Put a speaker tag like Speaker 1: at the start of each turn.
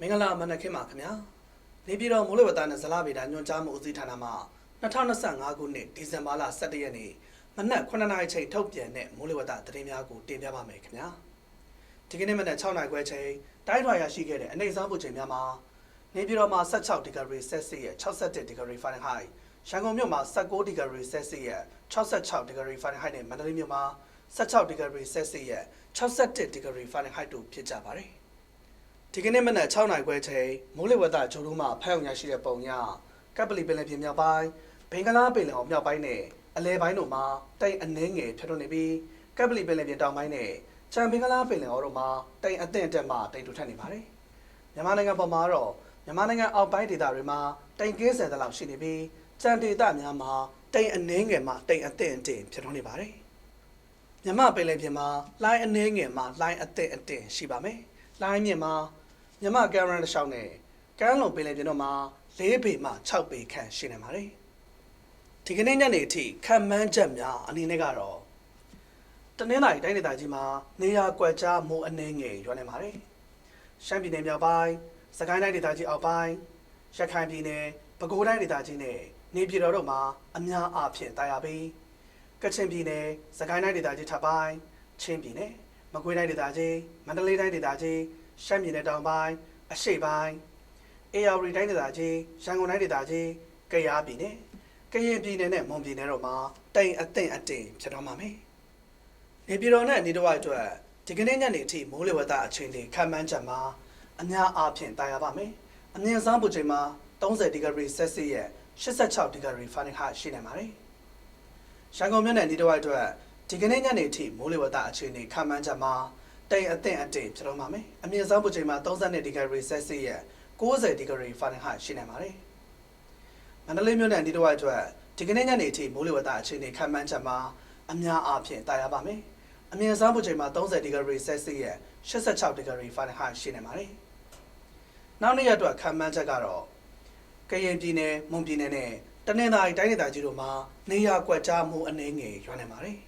Speaker 1: မင်္ဂလာမနက်ခင်းပါခင်ဗျာနေပြည်တော်မိုးလေဝသနဲ့ဇလဗေဒညွှန်ကြားမှုဦးစီးဌာနမှ2025ခုနှစ်ဒီဇင်ဘာလ17ရက်နေ့မနက်9:00နာရီချိန်ထုတ်ပြန်တဲ့မိုးလေဝသသတင်းများကိုတင်ပြပါမယ်ခင်ဗျာဒီကနေ့မနက်6:00နာရီခွဲချိန်တိုင်းထွာရရှိခဲ့တဲ့အနေစားမှုချိန်များမှာနေပြည်တော်မှာ16ဒီဂရီဆယ်စီယပ်61ဒီဂရီဖာရင်ဟိုက်ရန်ကုန်မြို့မှာ19ဒီဂရီဆယ်စီယပ်66ဒီဂရီဖာရင်ဟိုက်နဲ့မန္တလေးမြို့မှာ16ဒီဂရီဆယ်စီယပ်61ဒီဂရီဖာရင်ဟိုက်တို့ဖြစ်ကြပါတယ် ဒီကနေ့မနက်6နာရီခွဲချိန်မိုးလေဝသဂျိုးတို့မှဖက်အောင်ရရှိတဲ့ပုံရကပ်ပလီပင်လယ်ပြင်မြောက်ပိုင်းဘင်္ဂလားပင်လယ်အော်မြောက်ပိုင်းနဲ့အလဲပိုင်းတို့မှာတိတ်အနှဲငယ်ဖြတ်ထွန်းနေပြီးကပ်ပလီပင်လယ်ပြင်တောင်ပိုင်းနဲ့ချမ်ဘင်္ဂလားပင်လယ်အော်တို့မှာတိတ်အသင့်အတက်မှတိတ်တူထက်နေပါတယ်မြန်မာနိုင်ငံပေါ်မှာတော့မြန်မာနိုင်ငံအောက်ပိုင်းဒေသတွေမှာတိတ်ကင်းဆယ်တလောက်ရှိနေပြီးချမ်ဒေသများမှာတိတ်အနှဲငယ်မှတိတ်အသင့်အတင်ဖြတ်ထွန်းနေပါတယ်မြမပင်လယ်ပြင်မှာလိုင်းအနှဲငယ်မှာလိုင်းအသင့်အတင်ရှိပါမယ်။ လိုင်းမြင့်မှာမြမကမ်ရန်တစ်လျှောက်နဲ့ကမ်းလွန်ပင်လယ်ပြင်တို့မှာ၄ပေမှ6ပေခန့်ရှိနေပါတယ်။ဒီကနေ့ညနေအထိခံမှန်းချက်များအနေနဲ့ကတော့တနင်္လာရီတိုင်းဒေသကြီးမှာနေရာကွက်ကြားမိုးအနှဲငယ်ရွာနေပါတယ်။ရှမ်းပြည်နယ်မြောက်ပိုင်း၊စကိုင်းတိုင်းဒေသကြီးအောက်ပိုင်း၊ရခိုင်ပြည်နယ်၊ပဲခူးတိုင်းဒေသကြီးနဲ့နေပြည်တော်တို့မှာအများအားဖြင့်တာယာပြီးကချင်ပြည်နယ်၊စကိုင်းတိုင်းဒေသကြီးထပ်ပိုင်း၊ချင်းပြည်နယ်၊ မကွေးတိုင်းဒေသကြီး၊မန္တလေးတိုင်းဒေသကြီး၊ရှမ်းပြည်နယ်တောင်ပိုင်း၊အရှေ့ပိုင်း၊အေရဝတီတိုင်းဒေသကြီး၊ရန်ကုန်တိုင်းဒေသကြီး၊ကယားပြည်နယ်၊ကရင်ပြည်နယ်နဲ့မွန်ပြည်နယ်တို့မှာတိမ်အသင့်အတင်ဖြစ်တော့မှာမယ်။နေပြည်တော်နဲ့နေတော့အတွက်ဒီကနေ့ညနေအထိမိုးလေဝသအခြေအနေခံမှန်းချက်မှာအများအားဖြင့်တာယာပါမယ်။အမြင့်ဆုံးပူချိန်မှာ30ဒီဂရီဆယ်စီယပ်86ဒီဂရီဖာရင်ဟိုက်ရှိနေပါတယ်။ရန်ကုန်မြို့နယ်နေတော့အတွက် ဒီကနေ့ညနေအထိမိုးလေဝသအခြေအနေခံမှန်းချက်မှာတိမ်အသင့်အတင့်ဖြစ်တော့မှာမယ်အမြင့်ဆုံးပူချိန်မှာ32ဒီဂရီဆယ်စီယပ်90ဒီဂရီဖာရင်ဟိုက်ရှိနေပါတယ်မန္တလေးမြို့နယ်နေတော့အတွက်ဒီကနေ့ညနေအထိမိုးလေဝသအခြေအနေခံမှန်းချက်မှာအများအားဖြင့်တာယာပါမယ်အမြင့်ဆုံးပူချိန်မှာ30ဒီဂရီဆယ်စီယပ်86ဒီဂရီဖာရင်ဟိုက်ရှိနေပါတယ်နောက်နေ့ရက်အတွက်ခံမှန်းချက်ကတော့ကရင်ပြည်နယ်မွန်ပြည်နယ်နဲ့တနင်္သာရီတိုင်းဒေသကြီးတို့မှာနေရာကွက်ကြားမှုအနှဲငယ်ရွာနေပါတယ်။